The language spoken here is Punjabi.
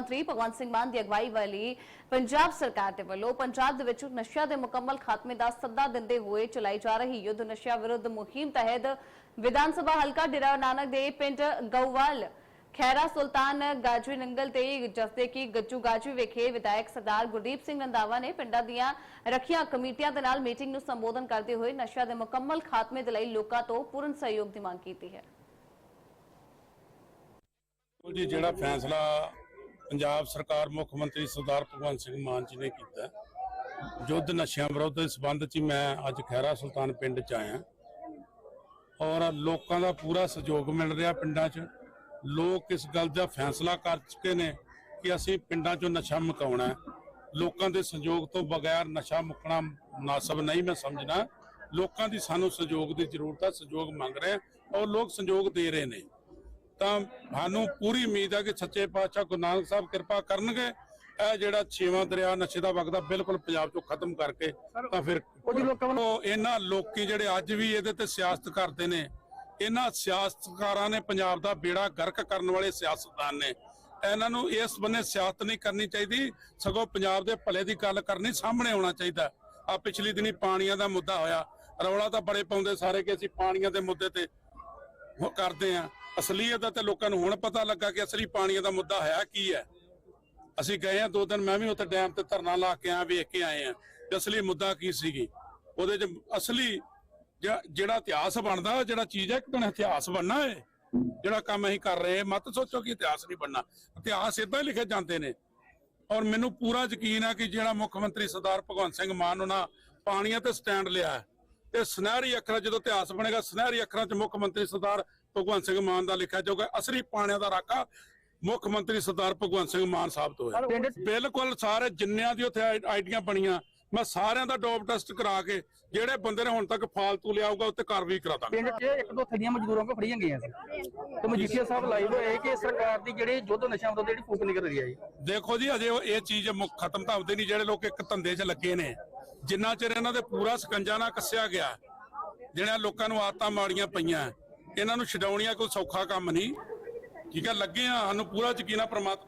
ਮੰਤਰੀ ਭਗਵੰਤ ਸਿੰਘ ਮਾਨ ਦੀ ਅਗਵਾਈ ਵਾਲੀ ਪੰਜਾਬ ਸਰਕਾਰ ਦੇ ਵੱਲੋਂ ਪੰਜਾਬ ਦੇ ਵਿੱਚ ਨਸ਼ਿਆਂ ਦੇ ਮੁਕੰਮਲ ਖਾਤਮੇ ਦਾ ਸੱਦਾ ਦਿੰਦੇ ਹੋਏ ਚਲਾਈ ਜਾ ਰਹੀ ਯੁੱਧ ਨਸ਼ਿਆਂ ਵਿਰੁੱਧ ਮੁਹਿੰਮ ਤਹਿਤ ਵਿਧਾਨ ਸਭਾ ਹਲਕਾ ਡੇਰਾ ਨਾਨਕ ਦੇ ਪਿੰਡ ਗਊਵਾਲ ਖੈਰਾ ਸੁਲਤਾਨ ਗਾਜੂ ਨੰਗਲ ਤੇ ਜਸਦੇ ਕੀ ਗੱਜੂ ਗਾਜੂ ਵਿਖੇ ਵਿਧਾਇਕ ਸਰਦਾਰ ਗੁਰਦੀਪ ਸਿੰਘ ਰੰਧਾਵਾ ਨੇ ਪਿੰਡਾਂ ਦੀਆਂ ਰੱਖੀਆਂ ਕਮੇਟੀਆਂ ਦੇ ਨਾਲ ਮੀਟਿੰਗ ਨੂੰ ਸੰਬੋਧਨ ਕਰਦੇ ਹੋਏ ਨਸ਼ਿਆਂ ਦੇ ਮੁਕੰਮਲ ਖਾਤਮੇ ਦੇ ਲਈ ਲੋਕਾਂ ਤੋਂ ਪੂਰਨ ਸਹਿਯੋਗ ਦੀ ਮੰਗ ਕੀਤੀ ਹੈ। ਜੀ, ਜਿਹੜਾ ਫੈਸਲਾ ਪੰਜਾਬ ਸਰਕਾਰ ਮੁੱਖ ਮੰਤਰੀ ਸਰਦਾਰ ਭਗਵੰਤ ਸਿੰਘ ਮਾਨ ਜੀ ਨੇ ਕੀਤਾ ਹੈ, ਯੁੱਧ ਨਸ਼ਿਆਂ ਵਿਰੁੱਧ ਦੇ ਸੰਬੰਧ 'ਚ ਮੈਂ ਅੱਜ ਖੈਰਾ ਸੁਲਤਾਨ ਪਿੰਡ 'ਚ ਆਇਆ ਔਰ ਲੋਕਾਂ ਦਾ ਪੂਰਾ ਸਹਿਯੋਗ ਮਿਲ ਰਿਹਾ ਪਿੰਡਾਂ 'ਚ। ਲੋਕ ਇਸ ਗੱਲ ਦਾ ਫੈਸਲਾ ਕਰ ਚੁੱਕੇ ਨੇ ਕਿ ਅਸੀਂ ਪਿੰਡਾਂ 'ਚੋਂ ਨਸ਼ਾ ਮੁਕਾਉਣਾ ਲੋਕਾਂ ਦੇ ਸਹਿਯੋਗ ਤੋਂ ਬਗੈਰ ਨਸ਼ਾ ਮੁਕਣਾ ਮੁਨਾਸਬ ਨਹੀਂ ਮੈਂ ਸਮਝਣਾ ਲੋਕਾਂ ਦੀ ਸਾਨੂੰ ਸਹਿਯੋਗ ਦੀ ਜ਼ਰੂਰਤ ਹੈ ਸਹਿਯੋਗ ਮੰਗ ਰਹੇ ਔਰ ਲੋਕ ਸਹਿਯੋਗ ਦੇ ਰਹੇ ਨੇ। ਤਾਂ ਸਾਨੂੰ ਪੂਰੀ ਉਮੀਦ ਹੈ ਕਿ ਸੱਚੇ ਪਾਤਸ਼ਾਹ ਗੁਰੂ ਨਾਨਕ ਸਾਹਿਬ ਕਿਰਪਾ ਕਰਨਗੇ। ਇਹ ਜਿਹੜਾ ਛੇਵਾਂ ਦਰਿਆ ਨਸ਼ੇ ਦਾ ਵਗਦਾ ਬਿਲਕੁਲ ਪੰਜਾਬ ਚੋਂ ਖਤਮ ਕਰਕੇ ਤਾਂ ਫਿਰ ਕੁਝ ਲੋਕਾਂ ਵੱਲੋਂ ਇਹਨਾਂ ਲੋਕੀ ਜਿਹੜੇ ਅੱਜ ਵੀ ਇਹਦੇ ਤੇ ਸਿਆਸਤ ਕਰਦੇ ਨੇ ਇਹਨਾਂ ਸਿਆਸਤਕਾਰਾਂ ਨੇ ਪੰਜਾਬ ਦਾ ਬੇੜਾ ਗਰਕ ਕਰਨ ਵਾਲੇ ਸਿਆਸਤਦਾਨ ਨੇ। ਇਹਨਾਂ ਨੂੰ ਇਸ ਬੰਨੇ ਸਿਆਸਤ ਨਹੀਂ ਕਰਨੀ ਚਾਹੀਦੀ ਸਗੋਂ ਪੰਜਾਬ ਦੇ ਭਲੇ ਦੀ ਗੱਲ ਕਰਨੀ ਸਾਹਮਣੇ ਆਉਣਾ ਚਾਹੀਦਾ। ਆ ਪਿਛਲੀ ਦਿਨੀ ਪਾਣੀਆਂ ਦਾ ਮੁੱਦਾ ਹੋਇਆ ਰੌਲਾ ਤਾਂ ਬੜੇ ਪਾਉਂਦੇ ਸਾਰੇ ਕਿ ਅਸੀਂ ਪਾਣੀਆਂ ਦੇ ਮੁੱਦੇ ਤੇ ਉਹ ਕਰਦੇ ਆ ਅਸਲੀਅਤ ਦਾ ਤੇ ਲੋਕਾਂ ਨੂੰ ਹੁਣ ਪਤਾ ਲੱਗਾ ਕਿ ਅਸਲੀ ਪਾਣੀਆਂ ਦਾ ਮੁੱਦਾ ਹੈ ਕੀ ਹੈ। ਅਸੀਂ ਗਏ ਆ ਦੋ ਦਿਨ, ਮੈਂ ਵੀ ਉੱਥੇ ਡੈਮ ਤੇ ਧਰਨਾ ਲਾ ਕੇ ਆਇਆ, ਵੇਖ ਕੇ ਆਏ ਆ ਕਿ ਅਸਲੀ ਮੁੱਦਾ ਕੀ ਸੀਗੀ। ਉਹਦੇ ਚ ਅਸਲੀ ਜਿਹੜਾ ਇਤਿਹਾਸ ਬਣਦਾ, ਜਿਹੜਾ ਚੀਜ਼ ਹੈ, ਇੱਕ ਦਿਨ ਇਤਿਹਾਸ ਬਣਨਾ ਹੈ। ਜਿਹੜਾ ਕੰਮ ਅਸੀਂ ਕਰ ਰਹੇ ਹਾਂ, ਮਤ ਸੋਚੋ ਕਿ ਇਤਿਹਾਸ ਨਹੀਂ ਬਣਨਾ। ਇਤਿਹਾਸ ਇਦਾਂ ਹੀ ਲਿਖੇ ਜਾਂਦੇ ਨੇ। ਔਰ ਮੈਨੂੰ ਪੂਰਾ ਯਕੀਨ ਆ ਕਿ ਜਿਹੜਾ ਮੁੱਖ ਮੰਤਰੀ ਸਰਦਾਰ ਭਗਵੰਤ ਸਿੰਘ ਮਾਨ ਉਹਨਾਂ ਪਾਣੀਆਂ ਤੇ ਸਟੈਂਡ ਲਿਆ ਤੇ ਸੁਨਹਿਰੀ ਅੱਖਰਾਂ ਜਦੋਂ ਇਤਿਹਾਸ ਬਣੇਗਾ ਸੁਨਹਿਰੀ ਅੱਖਰਾਂ 'ਚ ਮੁੱਖ ਮੰਤਰੀ ਸਰਦਾਰ ਭਗਵੰਤ ਸਿੰਘ ਮਾਨ ਦਾ ਲਿਖਿਆ ਜਾਊਗਾ। ਅਸਲੀ ਪਾਣੀਆਂ ਦਾ ਰਾਕਾ ਮੁੱਖ ਮੰਤਰੀ ਸਰਦਾਰ ਭਗਵੰਤ ਸਿੰਘ ਮਾਨ ਸਾਹਿਬ ਤੋਂ ਹੈ। ਬਿਲਕੁਲ ਸਾਰੇ ਜਿੰਨਿਆਂ ਦੀ ਉੱਥੇ ਆਈ- ਆਈਡੀਆਂ ਬਣੀਆਂ ਮੈਂ ਸਾਰਿਆਂ ਦਾ ਡੋਪ ਟੈਸਟ ਕਰਾ ਕੇ ਜਿਹੜੇ ਬੰਦੇ ਨੇ ਹੁਣ ਤੱਕ ਫਾਲਤੂ ਲਿਆ ਹੋਊਗਾ ਉੱਤੇ ਕਾਰਵਾਈ ਕਰਾ ਦਾਂਗੇ। ਪਿੰਡ 'ਚ ਇੱਕ ਦੋ ਥੜੀਆਂ ਮਜ਼ਦੂਰਾਂ ਕੋ ਫੜੀਆਂ ਗਈਆਂ ਸੀ। ਤੇ ਮਜੀਠੀਆ ਸਾਹਿਬ ਲਾਈਵ ਹੋਏ ਕਿ ਸਰਕਾਰ ਦੀ ਜਿਹੜੀ ਯੁੱਧ ਨਸ਼ਾ ਵਿਰੁੱਧ ਜਿਹੜੀ ਫੂਕ ਨਿਕਲ ਰਹੀ ਹੈ ਜੀ। ਦੇਖੋ ਜੀ ਅਜੇ ਉਹ ਇਹ ਚੀਜ਼ ਮੁੱਖ ਖਤਮ ਤਾਂ ਹੁੰਦੀ ਨਹੀਂ ਜਿਹੜੇ ਲੋਕ ਇੱਕ ਧੰਦੇ 'ਚ ਲੱਗੇ ਨੇ। ਜਿੰਨਾ ਚਿਰ ਇਹਨਾਂ ਦੇ ਪੂਰਾ ਸਕੰਜਾ ਨਾ ਕੱਸਿਆ ਗਿਆ, ਜਿਹੜਿਆਂ ਲੋਕਾਂ ਨੂੰ ਆਦਤਾਂ ਮਾੜੀਆਂ ਪਈਆਂ, ਇਹਨਾਂ ਨੂੰ ਛਡਾਉਣੀਆਂ ਕੋਈ ਸੌਖਾ ਕੰਮ ਨਹੀਂ। ਠੀਕ ਹੈ, ਲੱਗੇ ਆ ਸਾਨੂੰ ਪੂਰਾ ਯਕੀਨ ਆ ਪ੍ਰਮਾਤਮਾ